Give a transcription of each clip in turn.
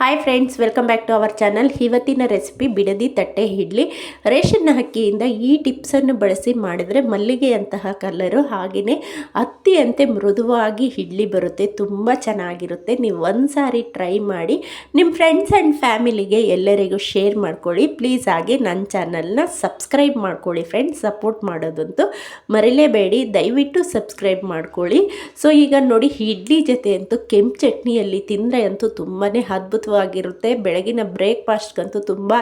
Hi friends welcome back to our channel ಇವತ್ತಿನ recipe Bidadi ತಟ್ಟೆ idli. Ration ಅಕ್ಕಿಯಿಂದ ಈ ಟಿಪ್ಸನ್ನು ಬಳಸಿ ಮಾಡಿದರೆ ಮಲ್ಲಿಗೆಯಂತಹ ಕಲರು ಹಾಗೆಯೇ ಹತ್ತಿಯಂತೆ ಮೃದುವಾಗಿ ಇಡ್ಲಿ ಬರುತ್ತೆ. ತುಂಬ ಚೆನ್ನಾಗಿರುತ್ತೆ. ನೀವು ಒಂದು ಸಾರಿ ಟ್ರೈ ಮಾಡಿ ನಿಮ್ಮ ಫ್ರೆಂಡ್ಸ್ ಆ್ಯಂಡ್ ಫ್ಯಾಮಿಲಿಗೆ ಎಲ್ಲರಿಗೂ ಶೇರ್ ಮಾಡ್ಕೊಳ್ಳಿ. ಪ್ಲೀಸ್ ಆಗಿ ನನ್ನ ಚಾನಲ್ನ ಸಬ್ಸ್ಕ್ರೈಬ್ ಮಾಡ್ಕೊಳ್ಳಿ ಫ್ರೆಂಡ್ಸ್ ಸಪೋರ್ಟ್ ಮಾಡೋದಂತೂ ಮರಿಲೇಬೇಡಿ. ದಯವಿಟ್ಟು ಸಬ್ಸ್ಕ್ರೈಬ್ ಮಾಡ್ಕೊಳ್ಳಿ. ಸೊ ಈಗ ನೋಡಿ, ಇಡ್ಲಿ ಜೊತೆ ಅಂತೂ ಕೆಂಪು ಚಟ್ನಿಯಲ್ಲಿ ತಿಂದರೆ ಅಂತೂ ತುಂಬಾ ಅದ್ಭುತವಾಗಿರುತ್ತೆ ಬೆಳಗಿನ ಬ್ರೇಕ್ಫಾಸ್ಟ್ಗಂತೂ ತುಂಬ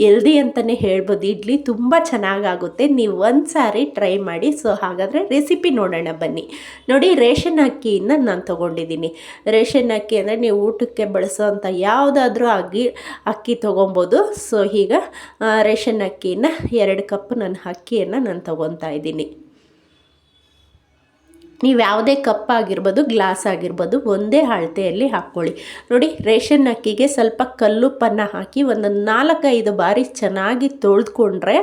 ಎಲ್ದಿ ಅಂತಲೇ ಹೇಳ್ಬೋದು. ಇಡ್ಲಿ ತುಂಬ ಚೆನ್ನಾಗಾಗುತ್ತೆ. ನೀವು ಒಂದು ಸಾರಿ ಟ್ರೈ ಮಾಡಿ. ಸೊ, ಹಾಗಾದರೆ ರೆಸಿಪಿ ನೋಡೋಣ ಬನ್ನಿ. ನೋಡಿ, ರೇಷನ್ ಅಕ್ಕಿಯಿಂದ ನಾನು ತೊಗೊಂಡಿದ್ದೀನಿ. ರೇಷನ್ ಅಕ್ಕಿ ಅಂದರೆ ನೀವು ಊಟಕ್ಕೆ ಬಳಸೋವಂಥ ಯಾವುದಾದ್ರೂ ಅಕ್ಕಿ ಅಕ್ಕಿ ತೊಗೊಬೋದು. ಸೊ, ಈಗ ರೇಷನ್ ಅಕ್ಕಿಯನ್ನು ಎರಡು ಕಪ್ ನಾನು ಅಕ್ಕಿಯನ್ನು ನಾನು ತೊಗೊತಾ ಇದ್ದೀನಿ. ನೀವು ಯಾವುದೇ ಕಪ್ ಆಗಿರ್ಬೋದು ಗ್ಲಾಸ್ ಆಗಿರ್ಬೋದು, ಒಂದೇ ಅಳತೆಯಲ್ಲಿ ಹಾಕ್ಕೊಳ್ಳಿ. ನೋಡಿ, ರೇಷನ್ ಅಕ್ಕಿಗೆ ಸ್ವಲ್ಪ ಕಲ್ಲುಪ್ಪನ್ನು ಹಾಕಿ ಒಂದು ನಾಲ್ಕೈದು ಬಾರಿ ಚೆನ್ನಾಗಿ ತೊಳೆದುಕೊಂಡ್ರೆ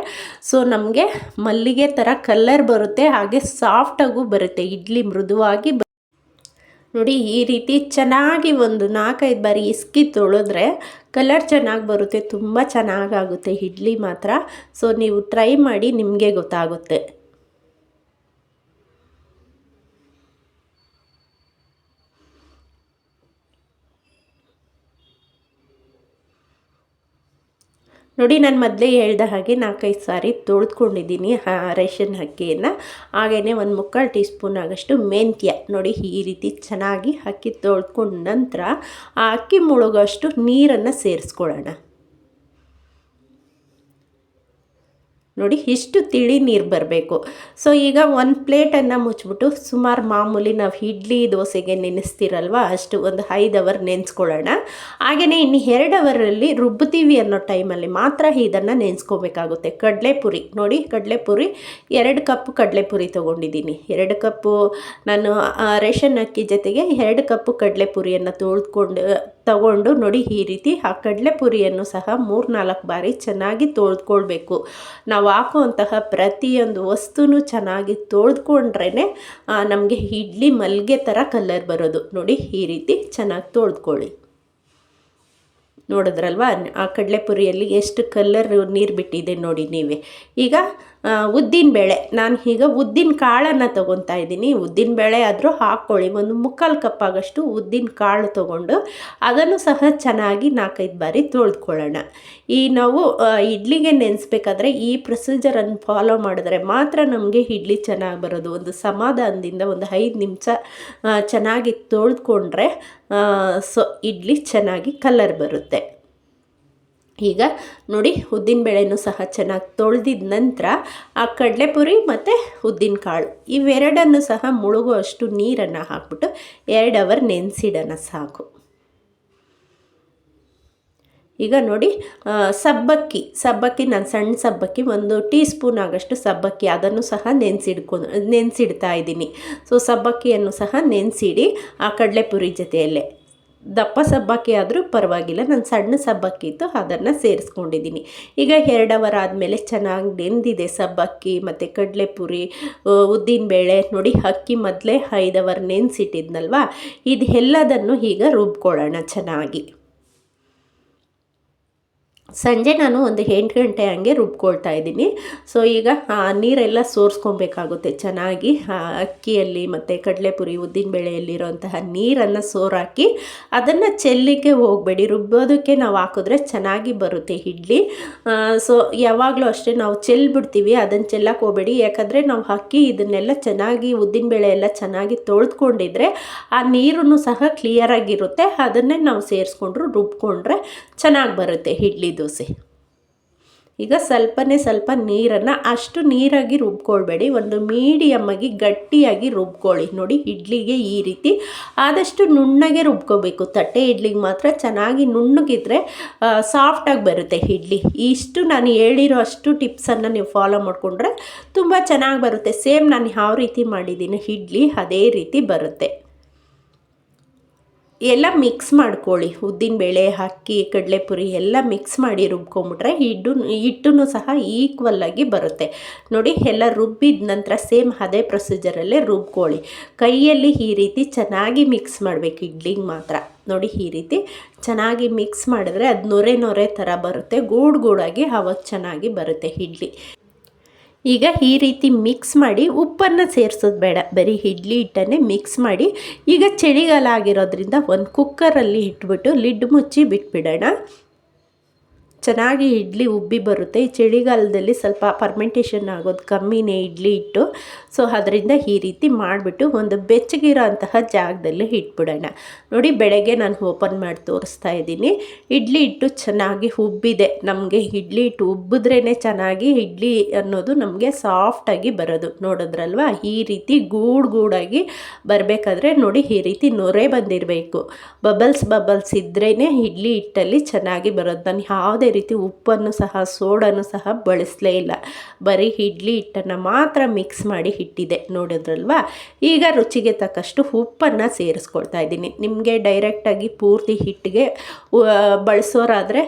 ಸೊ ನಮಗೆ ಮಲ್ಲಿಗೆ ಥರ ಕಲ್ಲರ್ ಬರುತ್ತೆ, ಹಾಗೆ ಸಾಫ್ಟಾಗೂ ಬರುತ್ತೆ, ಇಡ್ಲಿ ಮೃದುವಾಗಿ ನೋಡಿ, ಈ ರೀತಿ ಚೆನ್ನಾಗಿ ಒಂದು ನಾಲ್ಕೈದು ಬಾರಿ ಇಸ್ಕಿ ತೊಳೆದ್ರೆ ಕಲರ್ ಚೆನ್ನಾಗಿ ಬರುತ್ತೆ, ತುಂಬ ಚೆನ್ನಾಗಾಗುತ್ತೆ, ಇಡ್ಲಿ ಮಾತ್ರ. ಸೊ ನೀವು ಟ್ರೈ ಮಾಡಿ ನಿಮಗೆ ಗೊತ್ತಾಗುತ್ತೆ. ನೋಡಿ, ನಾನು ಮೊದಲೇ ಹೇಳ್ದ ಹಾಗೆ ನಾಲ್ಕೈದು ಸಾರಿ ತೊಳೆದ್ಕೊಂಡಿದ್ದೀನಿ ರೇಷನ್ ಅಕ್ಕಿಯನ್ನು. ಹಾಗೆಯೇ ಒಂದು ಮುಕ್ಕಾಲು ಟೀ ಸ್ಪೂನ್ ಆಗಷ್ಟು ಮೆಂತ್ಯ ನೋಡಿ, ಈ ರೀತಿ ಚೆನ್ನಾಗಿ ಅಕ್ಕಿ ತೊಳ್ಕೊಂಡ ನಂತರ ಆ ಅಕ್ಕಿ ಮುಳುಗೋಷ್ಟು ನೀರನ್ನು ಸೇರಿಸ್ಕೊಳ್ಳೋಣ. ನೋಡಿ ಇಷ್ಟು ತಿಳಿ ನೀರು ಬರಬೇಕು. ಸೊ ಈಗ ಒಂದು ಪ್ಲೇಟನ್ನು ಮುಚ್ಚಿಬಿಟ್ಟು ಸುಮಾರು ಮಾಮೂಲಿ ನಾವು ಇಡ್ಲಿ ದೋಸೆಗೆ ನೆನೆಸ್ತಿರಲ್ವ? ಅಷ್ಟು ಒಂದು ಐದು ಅವರ್ ನೆನೆಸ್ಕೊಳ್ಳೋಣ. ಹಾಗೆಯೇ ಇನ್ನು ಎರಡು ಅವರಲ್ಲಿ ರುಬ್ಬುತ್ತೀವಿ ಅನ್ನೋ ಟೈಮಲ್ಲಿ ಮಾತ್ರ ಇದನ್ನು ನೆನೆಸ್ಕೋಬೇಕಾಗುತ್ತೆ. ಕಡಲೆಪುರಿ, ನೋಡಿ ಕಡಲೆಪುರಿ, ಎರಡು ಕಪ್ ಕಡಲೆಪುರಿ ತೊಗೊಂಡಿದ್ದೀನಿ. ಎರಡು ಕಪ್ಪು ನಾನು ರೇಷನ್ ಅಕ್ಕಿ ಜೊತೆಗೆ ಎರಡು ಕಪ್ಪು ಕಡಲೆಪುರಿಯನ್ನು ತೊಳೆದುಕೊಂಡು, ತಗೊಂಡು ನೋಡಿ ಈ ರೀತಿ ಆ ಕಡಲೆಪುರಿಯನ್ನು ಸಹ ಮೂರು ನಾಲ್ಕು ಬಾರಿ ಚೆನ್ನಾಗಿ ತೊಳೆದುಕೊಳ್ಬೇಕು. ನಾವು ಹಾಕುವಂತಹ ಪ್ರತಿಯೊಂದು ವಸ್ತುನೂ ಚೆನ್ನಾಗಿ ತೊಳೆದುಕೊಂಡ್ರೇ ನಮಗೆ ಇಡ್ಲಿ ಮಲ್ಗೆ ಥರ ಕಲರ್ ಬರೋದು. ನೋಡಿ, ಈ ರೀತಿ ಚೆನ್ನಾಗಿ ತೊಳೆದುಕೊಳ್ಳಿ. ನೋಡಿದ್ರಲ್ವಾ, ಆ ಕಡಲೆಪುರಿಯಲ್ಲಿ ಎಷ್ಟು ಕಲ್ಲರ್ ನೀರು ಬಿಟ್ಟಿದೆ ನೋಡಿ ನೀವೇ. ಈಗ ಉದ್ದಿನ ಬೇಳೆ. ನಾನು ಈಗ ಉದ್ದಿನ ಕಾಳನ್ನು ತೊಗೊತಾ ಇದ್ದೀನಿ. ಉದ್ದಿನ ಬೇಳೆ ಆದರೂ ಹಾಕ್ಕೊಳ್ಳಿ. ಒಂದು ಮುಕ್ಕಾಲು ಕಪ್ಪಾಗಷ್ಟು ಉದ್ದಿನ ಕಾಳು ತೊಗೊಂಡು ಅದನ್ನು ಸಹ ಚೆನ್ನಾಗಿ ನಾಲ್ಕೈದು ಬಾರಿ ತೊಳೆದುಕೊಳ್ಳೋಣ. ಈ ನಾವು ಇಡ್ಲಿಗೆ ನೆನೆಸ್ಬೇಕಾದ್ರೆ ಈ ಪ್ರೊಸೀಜರನ್ನು ಫಾಲೋ ಮಾಡಿದ್ರೆ ಮಾತ್ರ ನಮಗೆ ಇಡ್ಲಿ ಚೆನ್ನಾಗಿ ಬರೋದು. ಒಂದು ಸಮಾಧಾನದಿಂದ ಒಂದು ಐದು ನಿಮಿಷ ಚೆನ್ನಾಗಿ ತೊಳೆದುಕೊಂಡ್ರೆ ಸೊ ಇಡ್ಲಿ ಚೆನ್ನಾಗಿ ಕಲರ್ ಬರುತ್ತೆ. ಈಗ ನೋಡಿ ಉದ್ದಿನ ಉದ್ದಿನಬೇಳೆನೂ ಸಹ ಚೆನ್ನಾಗಿ ತೊಳೆದಿದ ನಂತರ ಆ ಕಡಲೆಪುರಿ ಮತ್ತು ಉದ್ದಿನ ಕಾಳು. ಇವೆರಡನ್ನು ಸಹ ಮುಳುಗುವಷ್ಟು ನೀರನ್ನು ಹಾಕ್ಬಿಟ್ಟು ಎರಡು ಅವರ್ ನೆನೆಸಿಡೋಣ ಸಾಕು. ಈಗ ನೋಡಿ ಸಬ್ಬಕ್ಕಿ. ಸಬ್ಬಕ್ಕಿ, ನಾನು ಸಣ್ಣ ಸಬ್ಬಕ್ಕಿ, ಒಂದು ಟೀ ಸ್ಪೂನ್ ಆಗೋಷ್ಟು ಸಬ್ಬಕ್ಕಿ ಅದನ್ನು ಸಹ ನೆನೆಸಿಡ್ಕೊ, ನೆನೆಸಿಡ್ತಾ ಇದ್ದೀನಿ. ಸೊ, ಸಬ್ಬಕ್ಕಿಯನ್ನು ಸಹ ನೆನೆಸಿಡಿ ಆ ಕಡಲೆಪುರಿ ಜೊತೆಯಲ್ಲೇ. ದಪ್ಪ ಸಬ್ಬಕ್ಕಿ ಆದರೂ ಪರವಾಗಿಲ್ಲ. ನಾನು ಸಣ್ಣ ಸಬ್ಬಕ್ಕಿ ಇತ್ತು, ಅದನ್ನು ಸೇರಿಸ್ಕೊಂಡಿದ್ದೀನಿ. ಈಗ ಎರಡು ಅವರ್ ಆದಮೇಲೆ ಚೆನ್ನಾಗಿ ನೆಂದಿದೆ ಸಬ್ಬಕ್ಕಿ, ಮತ್ತು ಕಡಲೆಪುರಿ ಉದ್ದಿನಬೇಳೆ, ನೋಡಿ ಅಕ್ಕಿ ಮೊದಲೇ ಐದು ಅವರ್ ನೆನೆಸಿಟ್ಟಿದ್ನಲ್ವ? ಇದು ಎಲ್ಲದನ್ನು ಈಗ ರುಬ್ಕೊಳ್ಳೋಣ ಚೆನ್ನಾಗಿ. ಸಂಜೆ ನಾನು ಒಂದು ಎಂಟು ಗಂಟೆ ಹಂಗೆ ರುಬ್ಕೊಳ್ತಾ ಇದ್ದೀನಿ. ಸೊ ಈಗ ನೀರೆಲ್ಲ ಸೋರಿಸ್ಕೊಬೇಕಾಗುತ್ತೆ. ಚೆನ್ನಾಗಿ ಅಕ್ಕಿಯಲ್ಲಿ ಮತ್ತು ಕಡಲೆಪುರಿ ಉದ್ದಿನಬೇಳೆಯಲ್ಲಿರೋಂತಹ ನೀರನ್ನು ಸೋರಾಕಿ ಅದನ್ನು ಚೆಲ್ಲಿಗೆ ಹೋಗಬೇಡಿ. ರುಬ್ಬೋದಕ್ಕೆ ನಾವು ಹಾಕಿದ್ರೆ ಚೆನ್ನಾಗಿ ಬರುತ್ತೆ ಇಡ್ಲಿ. ಸೊ ಯಾವಾಗಲೂ ಅಷ್ಟೇ ನಾವು ಚೆಲ್ಬಿಡ್ತೀವಿ, ಅದನ್ನು ಚೆಲ್ಲಕ್ಕೆ ಹೋಗಬೇಡಿ. ಯಾಕಂದರೆ ನಾವು ಅಕ್ಕಿ ಇದನ್ನೆಲ್ಲ ಚೆನ್ನಾಗಿ ಉದ್ದಿನಬೇಳೆ ಎಲ್ಲ ಚೆನ್ನಾಗಿ ತೊಳೆದುಕೊಂಡಿದ್ರೆ ಆ ನೀರನ್ನು ಸಹ ಕ್ಲಿಯರಾಗಿರುತ್ತೆ ಅದನ್ನೇ ನಾವು ಸೇರಿಸ್ಕೊಂಡ್ರು, ರುಬ್ಕೊಂಡ್ರೆ ಚೆನ್ನಾಗಿ ಬರುತ್ತೆ ಇಡ್ಲಿ ದೋಸೆ. ಈಗ ಸ್ವಲ್ಪನೇ ಸ್ವಲ್ಪ ನೀರನ್ನು ಅಷ್ಟು ನೀರಾಗಿ ರುಬ್ಕೊಳ್ಬೇಡಿ. ಒಂದು ಮೀಡಿಯಮ್ಮಾಗಿ ಗಟ್ಟಿಯಾಗಿ ರುಬ್ಕೊಳ್ಳಿ. ನೋಡಿ, ಇಡ್ಲಿಗೆ ಈ ರೀತಿ ಆದಷ್ಟು ನುಣ್ಣಗೆ ರುಬ್ಕೋಬೇಕು. ತಟ್ಟೆ ಇಡ್ಲಿಗೆ ಮಾತ್ರ ಚೆನ್ನಾಗಿ ನುಣ್ಣಗಿದ್ರೆ ಸಾಫ್ಟಾಗಿ ಬರುತ್ತೆ ಇಡ್ಲಿ. ಇಷ್ಟು ನಾನು ಹೇಳಿರೋ ಅಷ್ಟು ಟಿಪ್ಸನ್ನು ನೀವು ಫಾಲೋ ಮಾಡಿಕೊಂಡ್ರೆ ತುಂಬ ಚೆನ್ನಾಗಿ ಬರುತ್ತೆ. ಸೇಮ್ ನಾನು ಯಾವ ರೀತಿ ಮಾಡಿದ್ದೀನಿ, ಇಡ್ಲಿ ಅದೇ ರೀತಿ ಬರುತ್ತೆ. ಎಲ್ಲ ಮಿಕ್ಸ್ ಮಾಡ್ಕೊಳ್ಳಿ. ಉದ್ದಿನ ಉದ್ದಿನಬೇಳೆ ಅಕ್ಕಿ, ಕಡಲೆಪುರಿ ಎಲ್ಲ ಮಿಕ್ಸ್ ಮಾಡಿ ರುಬ್ಕೊಂಬಿಟ್ರೆ ಹಿಟ್ಟು ಹಿಟ್ಟು ಸಹ ಈಕ್ವಲ್ಲಾಗಿ ಬರುತ್ತೆ. ನೋಡಿ, ಎಲ್ಲ ರುಬ್ಬಿದ ನಂತರ ಸೇಮ್ ಅದೇ ಪ್ರೊಸೀಜರಲ್ಲೇ ರುಬ್ಕೊಳ್ಳಿ. ಕೈಯಲ್ಲಿ ಈ ರೀತಿ ಚೆನ್ನಾಗಿ ಮಿಕ್ಸ್ ಮಾಡಬೇಕು, ಇಡ್ಲಿಗೆ ಮಾತ್ರ. ನೋಡಿ, ಈ ರೀತಿ ಚೆನ್ನಾಗಿ ಮಿಕ್ಸ್ ಮಾಡಿದ್ರೆ ಅದು ನೊರೆ ನೊರೆ ಥರ ಬರುತ್ತೆ. ಗೂಡು ಗೂಡಾಗಿ ಅವತ್ತು ಚೆನ್ನಾಗಿ ಬರುತ್ತೆ ಇಡ್ಲಿ. ಈಗ ಈ ರೀತಿ ಮಿಕ್ಸ್ ಮಾಡಿ ಉಪ್ಪನ್ನು ಸೇರಿಸೋದು ಬೇಡ. ಬರೀ ಇಡ್ಲಿ ಹಿಟ್ಟನ್ನೇ ಮಿಕ್ಸ್ ಮಾಡಿ ಈಗ ಚಳಿಗಾಲ ಆಗಿರೋದ್ರಿಂದ ಒಂದು ಕುಕ್ಕರಲ್ಲಿ ಇಟ್ಬಿಟ್ಟು ಲಿಡ್ ಮುಚ್ಚಿ ಬಿಟ್ಬಿಡೋಣ. ಚೆನ್ನಾಗಿ ಇಡ್ಲಿ ಉಬ್ಬಿ ಬರುತ್ತೆ. ಈ ಚಳಿಗಾಲದಲ್ಲಿ ಸ್ವಲ್ಪ ಫರ್ಮೆಂಟೇಷನ್ ಆಗೋದು ಕಮ್ಮಿನೇ ಇಡ್ಲಿ ಇಟ್ಟು ಸೊ ಅದರಿಂದ ಈ ರೀತಿ ಮಾಡಿಬಿಟ್ಟು ಒಂದು ಬೆಚ್ಚಗಿರೋ ಅಂತಹ ಜಾಗದಲ್ಲಿ ಇಟ್ಬಿಡೋಣ. ನೋಡಿ, ಬೆಳಗ್ಗೆ ನಾನು ಓಪನ್ ಮಾಡಿ ತೋರಿಸ್ತಾ ಇದ್ದೀನಿ. ಇಡ್ಲಿ ಇಟ್ಟು ಚೆನ್ನಾಗಿ ಉಬ್ಬಿದೆ. ನಮಗೆ ಇಡ್ಲಿ ಇಟ್ಟು ಉಬ್ಬಿದ್ರೇ ಚೆನ್ನಾಗಿ ಇಡ್ಲಿ ಅನ್ನೋದು ನಮಗೆ ಸಾಫ್ಟಾಗಿ ಬರೋದು. ನೋಡಿದ್ರಲ್ವ? ಈ ರೀತಿ ಗೂಡು ಗೂಡಾಗಿ ಬರಬೇಕಾದ್ರೆ ನೋಡಿ, ಈ ರೀತಿ ನೊರೆ ಬಂದಿರಬೇಕು. ಬಬಲ್ಸ್ ಬಬಲ್ಸ್ ಇದ್ರೇ ಇಡ್ಲಿ ಹಿಟ್ಟಲ್ಲಿ ಚೆನ್ನಾಗಿ ಬರೋದು. ನಾನು ರೀತಿ ಉಪ್ಪನ್ನು ಸಹ, ಸೋಡನ್ನು ಸಹ ಬಳಸಲೇ ಇಲ್ಲ. ಬರೀ ಇಡ್ಲಿ ಹಿಟ್ಟನ್ನು ಮಾತ್ರ ಮಿಕ್ಸ್ ಮಾಡಿ ಹಿಟ್ಟಿದೆ. ನೋಡಿದ್ರಲ್ವಾ? ಈಗ ರುಚಿಗೆ ತಕ್ಕಷ್ಟು ಉಪ್ಪನ್ನು ಸೇರಿಸ್ಕೊಳ್ತಾ ಇದ್ದೀನಿ. ನಿಮಗೆ ಡೈರೆಕ್ಟಾಗಿ ಪೂರ್ತಿ ಹಿಟ್ಟಿಗೆ ಬಳಸೋರಾದರೆ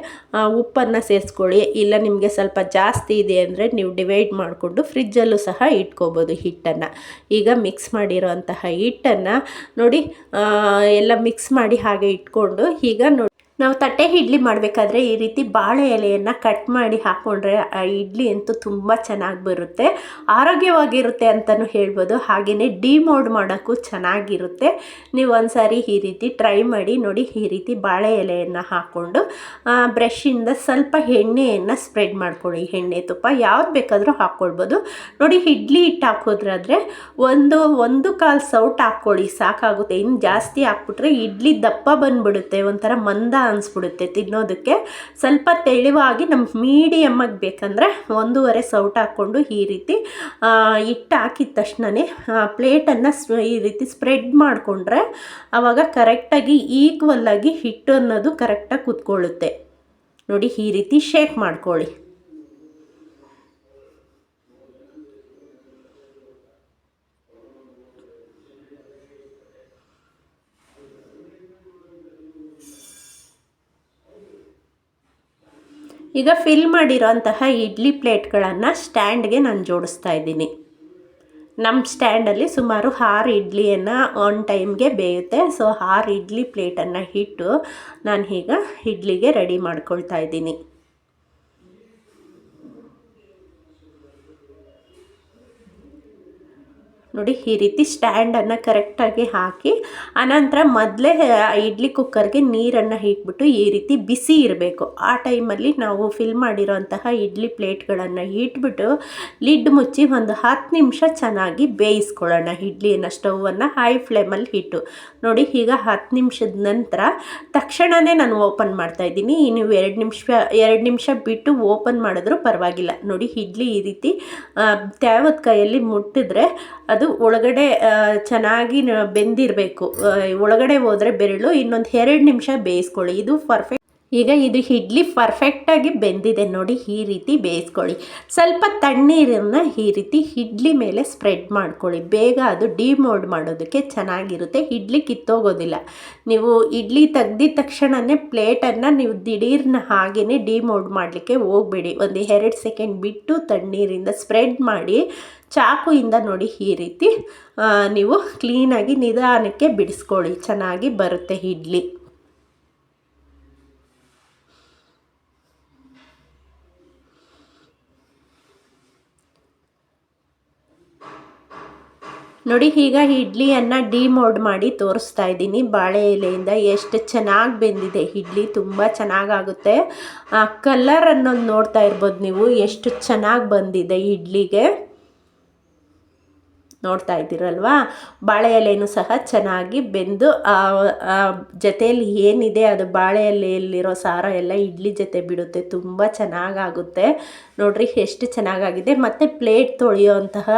ಉಪ್ಪನ್ನು ಸೇರಿಸ್ಕೊಳ್ಳಿ. ಇಲ್ಲ ನಿಮಗೆ ಸ್ವಲ್ಪ ಜಾಸ್ತಿ ಇದೆ ಅಂದರೆ ನೀವು ಡಿವೈಡ್ ಮಾಡಿಕೊಂಡು ಫ್ರಿಜ್ಜಲ್ಲೂ ಸಹ ಇಟ್ಕೋಬೋದು ಹಿಟ್ಟನ್ನು. ಈಗ ಮಿಕ್ಸ್ ಮಾಡಿರೋ ಅಂತಹ ಹಿಟ್ಟನ್ನು ನೋಡಿ ಎಲ್ಲ ಮಿಕ್ಸ್ ಮಾಡಿ ಹಾಗೆ ಇಟ್ಕೊಂಡು ಈಗ ನೋಡಿ ನಾವು ತಟ್ಟೆ ಇಡ್ಲಿ ಮಾಡಬೇಕಾದ್ರೆ ಈ ರೀತಿ ಬಾಳೆ ಎಲೆಯನ್ನು ಕಟ್ ಮಾಡಿ ಹಾಕ್ಕೊಂಡ್ರೆ ಆ ಇಡ್ಲಿ ಅಂತೂ ತುಂಬ ಚೆನ್ನಾಗಿ ಬರುತ್ತೆ. ಆರೋಗ್ಯವಾಗಿರುತ್ತೆ ಅಂತಲೂ ಹೇಳ್ಬೋದು. ಹಾಗೆಯೇ ಡಿಮೋಲ್ಡ್ ಮಾಡೋಕ್ಕೂ ಚೆನ್ನಾಗಿರುತ್ತೆ. ನೀವು ಒಂದು ಸಾರಿ ಈ ರೀತಿ ಟ್ರೈ ಮಾಡಿ ನೋಡಿ ಈ ರೀತಿ ಬಾಳೆ ಎಲೆಯನ್ನು ಹಾಕ್ಕೊಂಡು ಬ್ರಷಿಂದ ಸ್ವಲ್ಪ ಎಣ್ಣೆಯನ್ನು ಸ್ಪ್ರೆಡ್ ಮಾಡ್ಕೊಳ್ಳಿ. ಎಣ್ಣೆ ತುಪ್ಪ ಯಾವ್ದು ಬೇಕಾದರೂ ಹಾಕ್ಕೊಳ್ಬೋದು ನೋಡಿ ಇಡ್ಲಿ ಹಿಟ್ಟು ಹಾಕೋದ್ರಾದರೆ ಒಂದು ಒಂದು ಕಾಲು ಸೌಟ್ ಹಾಕ್ಕೊಳ್ಳಿ ಸಾಕಾಗುತ್ತೆ. ಇನ್ನು ಜಾಸ್ತಿ ಹಾಕ್ಬಿಟ್ರೆ ಇಡ್ಲಿ ದಪ್ಪ ಬಂದುಬಿಡುತ್ತೆ. ಒಂಥರ ಮಂದ ಅನಿಸ್ಬಿಡುತ್ತೆ ತಿನ್ನೋದಕ್ಕೆ. ಸ್ವಲ್ಪ ತೆಳುವಾಗಿ ನಮ್ಮ ಮೀಡಿಯಮ್ಮಾಗಿ ಬೇಕಂದರೆ ಒಂದೂವರೆ ಸೌಟ್ ಹಾಕ್ಕೊಂಡು ಈ ರೀತಿ ಹಿಟ್ಟು ಹಾಕಿದ ತಕ್ಷಣವೇ ಪ್ಲೇಟನ್ನು ಈ ರೀತಿ ಸ್ಪ್ರೆಡ್ ಮಾಡಿಕೊಂಡ್ರೆ ಆವಾಗ ಕರೆಕ್ಟಾಗಿ ಈಕ್ವಲ್ಲಾಗಿ ಹಿಟ್ಟು ಅನ್ನೋದು ಕರೆಕ್ಟಾಗಿ ಕೂತ್ಕೊಳ್ಳುತ್ತೆ. ನೋಡಿ ಈ ರೀತಿ ಶೇಕ್ ಮಾಡ್ಕೊಳ್ಳಿ. ಈಗ ಫಿಲ್ ಮಾಡಿರೋಂತಹ ಇಡ್ಲಿ ಪ್ಲೇಟ್ಗಳನ್ನು ಸ್ಟ್ಯಾಂಡ್ಗೆ ನಾನು ಜೋಡಿಸ್ತಾ ಇದ್ದೀನಿ. ನಮ್ಮ ಸ್ಟ್ಯಾಂಡಲ್ಲಿ ಸುಮಾರು ಆರು ಇಡ್ಲಿಯನ್ನು ಆನ್ ಟೈಮ್ಗೆ ಬೇಯುತ್ತೆ. ಸೊ ಆರು ಇಡ್ಲಿ ಪ್ಲೇಟನ್ನು ಇಟ್ಟು ನಾನು ಈಗ ಇಡ್ಲಿಗೆ ರೆಡಿ ಮಾಡ್ಕೊಳ್ತಾ ಇದ್ದೀನಿ. ನೋಡಿ ಈ ರೀತಿ ಸ್ಟ್ಯಾಂಡನ್ನು ಕರೆಕ್ಟಾಗಿ ಹಾಕಿ, ಆನಂತರ ಮೊದಲೇ ಇಡ್ಲಿ ಕುಕ್ಕರ್ಗೆ ನೀರನ್ನು ಇಟ್ಬಿಟ್ಟು ಈ ರೀತಿ ಬಿಸಿ ಇರಬೇಕು. ಆ ಟೈಮಲ್ಲಿ ನಾವು ಫಿಲ್ ಮಾಡಿರೋಂತಹ ಇಡ್ಲಿ ಪ್ಲೇಟ್ಗಳನ್ನು ಇಟ್ಬಿಟ್ಟು ಲಿಡ್ ಮುಚ್ಚಿ ಒಂದು ಹತ್ತು ನಿಮಿಷ ಚೆನ್ನಾಗಿ ಬೇಯಿಸ್ಕೊಳ್ಳೋಣ. ಇಡ್ಲಿಯನ್ನು ಸ್ಟವನ್ನು ಹೈ ಫ್ಲೇಮಲ್ಲಿ ಇಟ್ಟು ನೋಡಿ ಈಗ ಹತ್ತು ನಿಮಿಷದ ನಂತರ ತಕ್ಷಣವೇ ನಾನು ಓಪನ್ ಮಾಡ್ತಾ ಇದ್ದೀನಿ. ನೀವು ಎರಡು ನಿಮಿಷ ಎರಡು ನಿಮಿಷ ಬಿಟ್ಟು ಓಪನ್ ಮಾಡಿದ್ರೂ ಪರವಾಗಿಲ್ಲ. ನೋಡಿ ಇಡ್ಲಿ ಈ ರೀತಿ ತ್ಯಾವದ ಕೈಯಲ್ಲಿ ಮುಟ್ಟಿದ್ರೆ ಅದು ಒಳಗಡೆ ಚೆನ್ನಾಗಿ ಬೆಂದಿರಬೇಕು. ಒಳಗಡೆ ಹೋದರೆ ಬೆರಳು ಇನ್ನೊಂದು ಎರಡು ನಿಮಿಷ ಬೇಯಿಸ್ಕೊಳ್ಳಿ. ಇದು ಪರ್ಫೆಕ್ಟ್ ಈಗ ಇದು ಇಡ್ಲಿ ಪರ್ಫೆಕ್ಟಾಗಿ ಬೆಂದಿದೆ ನೋಡಿ, ಈ ರೀತಿ ಬೇಯಿಸ್ಕೊಳ್ಳಿ. ಸ್ವಲ್ಪ ತಣ್ಣೀರನ್ನು ಈ ರೀತಿ ಇಡ್ಲಿ ಮೇಲೆ ಸ್ಪ್ರೆಡ್ ಮಾಡ್ಕೊಳ್ಳಿ. ಬೇಗ ಅದು ಡಿಮೋಲ್ಡ್ ಮಾಡೋದಕ್ಕೆ ಚೆನ್ನಾಗಿರುತ್ತೆ. ಇಡ್ಲಿ ಕಿತ್ತೋಗೋದಿಲ್ಲ. ನೀವು ಇಡ್ಲಿ ತೆಗ್ದಿದ ತಕ್ಷಣವೇ ಪ್ಲೇಟನ್ನು ನೀವು ದಿಢೀರ್ನ ಹಾಗೇ ಡಿಮೋಲ್ಡ್ ಮಾಡಲಿಕ್ಕೆ ಹೋಗಬೇಡಿ. ಒಂದು ಎರಡು ಸೆಕೆಂಡ್ ಬಿಟ್ಟು ತಣ್ಣೀರಿಂದ ಸ್ಪ್ರೆಡ್ ಮಾಡಿ, ಚಾಕುಯಿಂದ ನೋಡಿ ಈ ರೀತಿ ನೀವು ಕ್ಲೀನಾಗಿ ನಿಧಾನಕ್ಕೆ ಬಿಡಿಸ್ಕೊಳ್ಳಿ. ಚೆನ್ನಾಗಿ ಬರುತ್ತೆ ಇಡ್ಲಿ. ನೋಡಿ, ಈಗ ಇಡ್ಲಿಯನ್ನು ಡಿಮೋಲ್ಡ್ ಮಾಡಿ ತೋರಿಸ್ತಾ ಇದ್ದೀನಿ. ಬಾಳೆ ಎಲೆಯಿಂದ ಎಷ್ಟು ಚೆನ್ನಾಗಿ ಬೆಂದಿದೆ ಇಡ್ಲಿ, ತುಂಬ ಚೆನ್ನಾಗಾಗುತ್ತೆ. ಕಲರ್ ಅನ್ನೋದು ನೋಡ್ತಾ ಇರ್ಬೋದು ನೀವು, ಎಷ್ಟು ಚೆನ್ನಾಗಿ ಬಂದಿದೆ ಇಡ್ಲಿಗೆ. ನೋಡ್ತಾ ಇದ್ದೀರಲ್ವಾ? ಬಾಳೆ ಎಲೆಯೂ ಸಹ ಚೆನ್ನಾಗಿ ಬೆಂದು ಜೊತೆಯಲ್ಲಿ ಏನಿದೆ, ಅದು ಬಾಳೆ ಎಲೆಯಲ್ಲಿರೋ ಸಾರ ಎಲ್ಲ ಇಡ್ಲಿ ಜೊತೆ ಬಿಡುತ್ತೆ. ತುಂಬ ಚೆನ್ನಾಗಾಗುತ್ತೆ. ನೋಡ್ರಿ, ಎಷ್ಟು ಚೆನ್ನಾಗಾಗಿದೆ. ಮತ್ತು ಪ್ಲೇಟ್ ತೊಳೆಯುವಂತಹ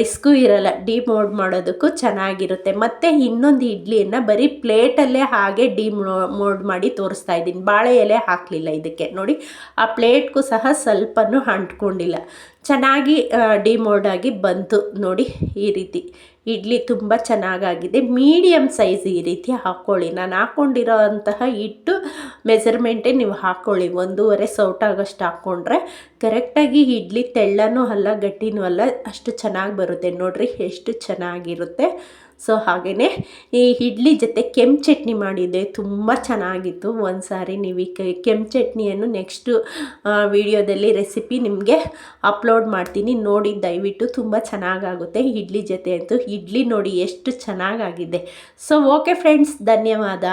ರಿಸ್ಕು ಇರಲ್ಲ. ಮೋಡ್ ಮಾಡೋದಕ್ಕೂ ಚೆನ್ನಾಗಿರುತ್ತೆ. ಮತ್ತು ಇನ್ನೊಂದು ಇಡ್ಲಿಯನ್ನು ಬರೀ ಪ್ಲೇಟಲ್ಲೇ ಹಾಗೆ ಡಿಮೋಲ್ಡ್ ಮಾಡಿ ತೋರಿಸ್ತಾ ಇದ್ದೀನಿ. ಬಾಳೆ ಎಲೆ ಹಾಕಲಿಲ್ಲ ಇದಕ್ಕೆ. ನೋಡಿ, ಆ ಪ್ಲೇಟ್ಗೂ ಸಹ ಸ್ವಲ್ಪನೂ ಅಂಟ್ಕೊಂಡಿಲ್ಲ. ಚೆನ್ನಾಗಿ ಡಿಮೋಲ್ಡ್ ಆಗಿ ಬಂತು ನೋಡಿ ಈ ರೀತಿ. ಇಡ್ಲಿ ತುಂಬ ಚೆನ್ನಾಗಾಗಿದೆ. ಮೀಡಿಯಮ್ ಸೈಜ್ ಈ ರೀತಿ ಹಾಕ್ಕೊಳ್ಳಿ ನಾನು ಹಾಕ್ಕೊಂಡಿರೋ ಅಂತಹ ಹಿಟ್ಟು ಮೆಸರ್ಮೆಂಟೇ ನೀವು ಹಾಕ್ಕೊಳ್ಳಿ ಒಂದೂವರೆ ಸೌಟಾಗಷ್ಟು ಹಾಕ್ಕೊಂಡ್ರೆ ಕರೆಕ್ಟಾಗಿ ಇಡ್ಲಿ ತೆಳ್ಳನೂ ಅಲ್ಲ, ಗಟ್ಟಿನೂ ಅಲ್ಲ, ಅಷ್ಟು ಚೆನ್ನಾಗಿ ಬರುತ್ತೆ. ನೋಡಿರಿ ಎಷ್ಟು ಚೆನ್ನಾಗಿರುತ್ತೆ. ಸೊ ಹಾಗೆಯೇ ಈ ಇಡ್ಲಿ ಜೊತೆ ಕೆಂಪು ಚಟ್ನಿ ಮಾಡಿದ್ದೆ, ತುಂಬ ಚೆನ್ನಾಗಿತ್ತು. ಒಂದು ಸಾರಿ ನೀವು ಈ ಕೆಂಪು ಚಟ್ನಿಯನ್ನು ನೆಕ್ಸ್ಟು ವಿಡಿಯೋದಲ್ಲಿ ರೆಸಿಪಿ ನಿಮಗೆ ಅಪ್ಲೋಡ್ ಮಾಡ್ತೀನಿ. ನೋಡಿ, ದಯವಿಟ್ಟು ತುಂಬ ಚೆನ್ನಾಗಾಗುತ್ತೆ ಇಡ್ಲಿ ಜೊತೆ ಅಂತೂ. ಇಡ್ಲಿ ನೋಡಿ ಎಷ್ಟು ಚೆನ್ನಾಗಾಗಿದೆ. ಸೊ, ಓಕೆ ಫ್ರೆಂಡ್ಸ್, ಧನ್ಯವಾದ.